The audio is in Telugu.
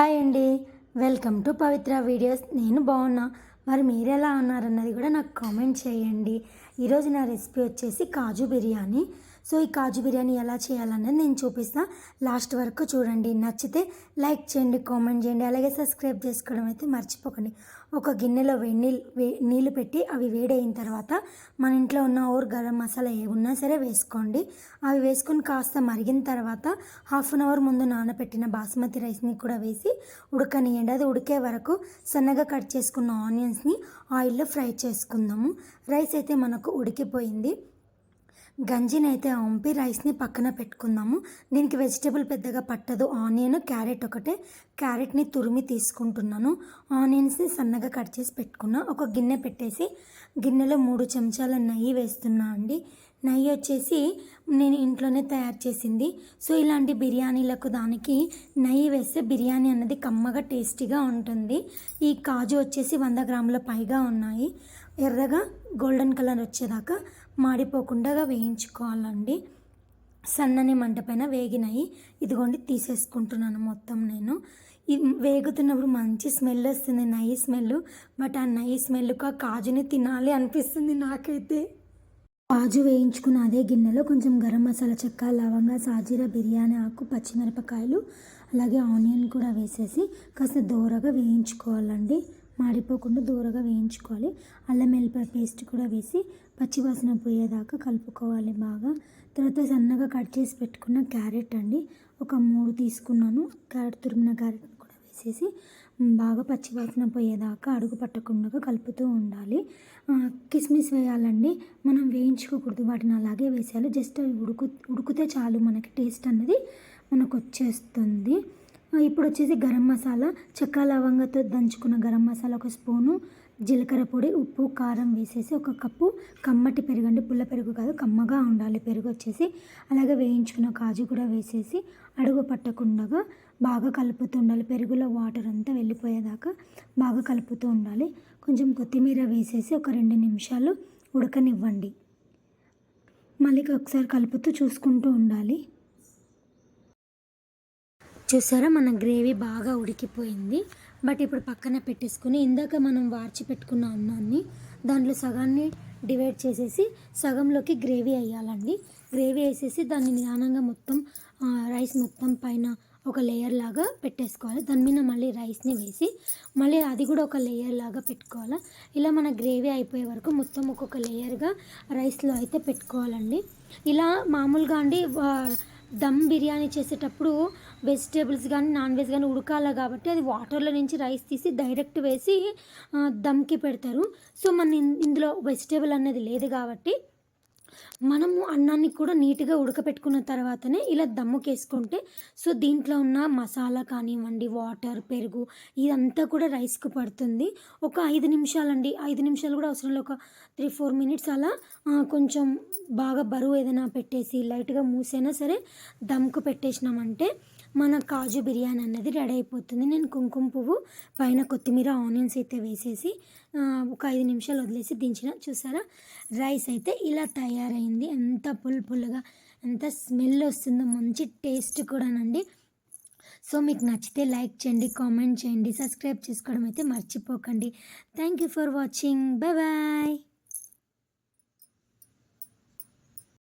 హాయ్ అండి. Welcome to Pavitra videos. నేను బాగున్నా మరి మీరు ఎలా ఉన్నారన్నది కూడా నాకు కామెంట్ చేయండి. ఈరోజు నా రెసిపీ వచ్చేసి కాజు బిర్యానీ. సో ఈ కాజు బిర్యానీ ఎలా చేయాలన్నది నేను చూపిస్తా. లాస్ట్ వరకు చూడండి. నచ్చితే లైక్ చేయండి కామెంట్ చేయండి. అలాగే సబ్స్క్రైబ్ చేసుకోవడం అయితే మర్చిపోకండి. ఒక గిన్నెలో వేడి నీళ్ళు వే నీళ్ళు పెట్టి అవి వేడైన తర్వాత మన ఇంట్లో ఉన్న ఓర్ గరం మసాలా ఏ ఉన్నా సరే వేసుకోండి. అవి వేసుకొని కాస్త మరిగిన తర్వాత హాఫ్ అన్ అవర్ ముందు నానబెట్టిన బాస్మతి రైస్ని కూడా వేసి ఉడకనియండి అది ఉడికే వరకు సన్నగా కట్ చేసుకున్న ఆనియన్స్ని ఆయిల్లో ఫ్రై చేసుకుందాము. రైస్ అయితే మనకు ఉడికిపోయింది. గంజిని అయితే వంపి రైస్ని పక్కన పెట్టుకుందాము. దీనికి వెజిటేబుల్ పెద్దగా పట్టదు. ఆనియన్ క్యారెట్ ఒకటే. క్యారెట్ని తురిమి తీసుకుంటున్నాను. ఆనియన్స్ని సన్నగా కట్ చేసి పెట్టుకున్నా. ఒక గిన్నె పెట్టేసి గిన్నెలో మూడు చెంచాల నెయ్యి వేస్తున్నా అండి. నెయ్యి వచ్చేసి నేను ఇంట్లోనే తయారు చేసింది. సో ఇలాంటి బిర్యానీలకు దానికి నెయ్యి వేస్తే బిర్యానీ అన్నది కమ్మగా టేస్టీగా ఉంటుంది. ఈ కాజు వచ్చేసి వంద గ్రాముల పైగా ఉన్నాయి. ఎర్రగా గోల్డెన్ కలర్ వచ్చేదాకా మాడిపోకుండా వేయించుకోవాలండి. సన్నని మంట పైన వేగినాయి. ఇదిగోండి తీసేసుకుంటున్నాను మొత్తం నేను. ఈ వేగుతున్నప్పుడు మంచి స్మెల్ వస్తుంది నెయ్యి స్మెల్. బట్ ఆ నెయ్యి స్మెల్కి ఆ కాజుని తినాలి అనిపిస్తుంది నాకైతే. కాజు వేయించుకున్న అదే గిన్నెలో కొంచెం గరం మసాలా చెక్క లవంగా సాజీరా బిర్యానీ ఆకు పచ్చిమిరపకాయలు అలాగే ఆనియన్ కూడా వేసేసి కాస్త దోరగా వేయించుకోవాలండి. మాడిపోకుండా దూరగా వేయించుకోవాలి. అల్లం వెల్లిపాయ పేస్ట్ కూడా వేసి పచ్చివాసన పోయేదాకా కలుపుకోవాలి బాగా. తర్వాత సన్నగా కట్ చేసి పెట్టుకున్న క్యారెట్ అండి. ఒక మూడు తీసుకున్నాను. క్యారెట్ తురిమిన క్యారెట్ కూడా వేసేసి బాగా పచ్చివాసన పోయేదాకా అడుగు పట్టకుండా కలుపుతూ ఉండాలి. కిస్మిస్ వేయాలండి. మనం వేయించుకోకూడదు. వాటిని అలాగే వేసేయాలి. జస్ట్ అవి ఉడుకు ఉడికితే చాలు మనకి టేస్ట్ అన్నది మనకు వచ్చేస్తుంది ఇప్పుడు వచ్చేసి గరం మసాలా చెక్క లవంగతో దంచుకున్న గరం మసాలా ఒక స్పూను జీలకర్ర పొడి ఉప్పు కారం వేసేసి ఒక కప్పు కమ్మటి పెరుగు అంటే పుల్ల పెరుగు కాదు కమ్మగా ఉండాలి. పెరుగు వచ్చేసి అలాగే వేయించుకున్న కాజు కూడా వేసేసి అడుగు పట్టకుండా బాగా కలుపుతూ ఉండాలి. పెరుగులో వాటర్ అంతా వెళ్ళిపోయేదాకా బాగా కలుపుతూ ఉండాలి. కొంచెం కొత్తిమీర వేసేసి ఒక రెండు నిమిషాలు ఉడకనివ్వండి. మళ్ళీ ఒకసారి కలుపుతూ చూసుకుంటూ ఉండాలి. చూసారా మన గ్రేవీ బాగా ఉడికిపోయింది. బట్ ఇప్పుడు పక్కన పెట్టేసుకుని ఇందాక మనం వార్చి పెట్టుకున్న అన్నాన్ని దాంట్లో సగాన్ని డివైడ్ చేసేసి సగంలోకి గ్రేవీ వేయాలండి. గ్రేవీ వేసేసి దాన్ని నిదానంగా మొత్తం రైస్ మొత్తం పైన ఒక లేయర్ లాగా పెట్టేసుకోవాలి. దాని మీద మళ్ళీ రైస్ని వేసి మళ్ళీ అది కూడా ఒక లేయర్ లాగా పెట్టుకోవాలి? ఇలా మన గ్రేవీ అయిపోయే వరకు మొత్తం ఒక్కొక్క లేయర్గా రైస్లో అయితే పెట్టుకోవాలండి. ఇలా మామూలుగా అండి దమ్ బిర్యానీ చేసేటప్పుడు వెజిటేబుల్స్ కానీ నాన్ వెజ్ కానీ ఉడకాలి కాబట్టి అది వాటర్లో నుంచి రైస్ తీసి డైరెక్ట్ వేసి దమ్కి పెడతారు. సో మన ఇందులో వెజిటేబుల్ అనేది లేదు కాబట్టి మనము అన్నాన్ని కూడా నీట్గా ఉడకపెట్టుకున్న తర్వాతనే ఇలా దమ్ముకేసుకుంటే సో దీంట్లో ఉన్న మసాలా కానివ్వండి వాటర్ పెరుగు ఇదంతా కూడా రైస్కు పడుతుంది. ఒక ఐదు నిమిషాలండి. ఐదు నిమిషాలు కూడా అవసరం ఒక త్రీ ఫోర్ మినిట్స్ అలా కొంచెం బాగా బరువు ఏదైనా పెట్టేసి లైట్గా మూసైనా సరే దమ్కు పెట్టేసినామంటే మన కాజు బిర్యానీ అన్నది రెడీ అయిపోతుంది. నేను కుంకుమ పువ్వు పైన కొత్తిమీర ఆనియన్స్ అయితే వేసేసి ఒక ఐదు నిమిషాలు వదిలేసి దించిన. చూసారా? రైస్ అయితే ఇలా తయారు తయారైంది. ఎంత పుల్పుల్గా ఎంత స్మెల్ వస్తుందో మంచి టేస్ట్ కూడానండి. సో మీకు నచ్చితే లైక్ చేయండి కామెంట్ చేయండి సబ్స్క్రైబ్ చేసుకోవడం అయితే మర్చిపోకండి. Thank you for watching. Bye bye.